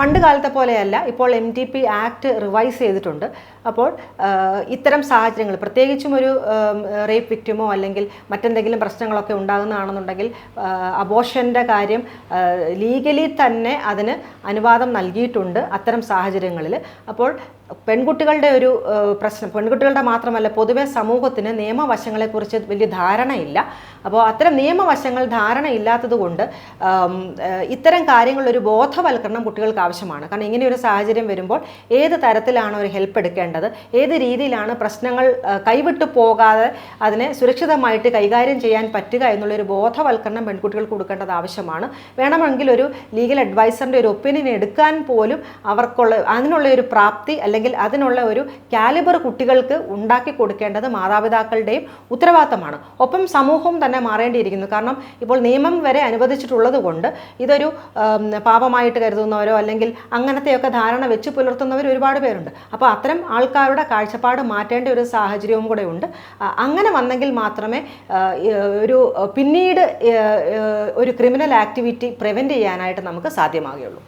പണ്ട് കാലത്തെ പോലെയല്ല. ഇപ്പോൾ M T P act revise ചെയ്തിട്ടുണ്ട്. അപ്പോൾ ഇത്തരം സാഹചര്യങ്ങൾ പ്രത്യേകിച്ചും ഒരു റേപ്പ് വിക്റ്റിമോ അല്ലെങ്കിൽ മറ്റെന്തെങ്കിലും പ്രശ്നങ്ങളൊക്കെ ഉണ്ടാകുന്നതാണെന്നുണ്ടെങ്കിൽ അബോഷന്റെ കാര്യം ലീഗലി തന്നെ അതിന് അനുവാദം നൽകിയിട്ടുണ്ട് അത്തരം സാഹചര്യങ്ങളിൽ. അപ്പോൾ പെൺകുട്ടികളുടെ ഒരു പ്രശ്നം. പെൺകുട്ടികളുടെ മാത്രമല്ല പൊതുവേ സമൂഹത്തിന് നിയമവശങ്ങളെക്കുറിച്ച് വലിയ ധാരണയില്ല. അപ്പോൾ അത്തരം നിയമവശങ്ങൾ ധാരണയില്ലാത്തത് കൊണ്ട് ഇത്തരം കാര്യങ്ങളൊരു ബോധവൽക്കരണം കുട്ടികൾക്ക് ആവശ്യമാണ്. കാരണം ഇങ്ങനെ ഒരു സാഹചര്യം വരുമ്പോൾ ഏത് തരത്തിലാണ് ഒരു ഹെൽപ്പ് എടുക്കേണ്ടത്? ഏത് രീതിയിലാണ് പ്രശ്നങ്ങൾ കൈവിട്ടു പോകാതെ അതിനെ സുരക്ഷിതമായിട്ട് കൈകാര്യം ചെയ്യാൻ പറ്റുക എന്നുള്ളൊരു ബോധവൽക്കരണം പെൺകുട്ടികൾക്ക് കൊടുക്കേണ്ടത് ആവശ്യമാണ്. വേണമെങ്കിൽ ഒരു ലീഗൽ അഡ്വൈസറിന്റെ ഒരു ഒപ്പീനിയൻ എടുക്കാൻ പോലും അവർക്കുള്ള അതിനുള്ള ഒരു പ്രാപ്തി അല്ലെങ്കിൽ അതിനുള്ള ഒരു കാലിബർ കുട്ടികൾക്ക് ഉണ്ടാക്കി കൊടുക്കേണ്ടത് മാതാപിതാക്കളുടെയും ഉത്തരവാദിത്തമാണ്. ഒപ്പം സമൂഹവും തന്നെ മാറേണ്ടിയിരിക്കുന്നു. കാരണം ഇപ്പോൾ നിയമം വരെ അനുവദിച്ചിട്ടുള്ളത് കൊണ്ട് ഇതൊരു പാപമായിട്ട് കരുതുന്നവരോ അല്ലെങ്കിൽ അങ്ങനത്തെയൊക്കെ ധാരണ വെച്ച് പുലർത്തുന്നവർ ഒരുപാട് പേരുണ്ട്. അപ്പോൾ അത്തരം ആൾക്കാരുടെ കാഴ്ചപ്പാട് മാറ്റേണ്ട ഒരു സാഹചര്യവും കൂടെ ഉണ്ട്. അങ്ങനെ വന്നെങ്കിൽ മാത്രമേ ഒരു പിന്നീട് ഒരു ക്രിമിനൽ ആക്ടിവിറ്റി പ്രിവെന്റ് ചെയ്യാനായിട്ട് നമുക്ക് സാധ്യമാകുകയുള്ളൂ.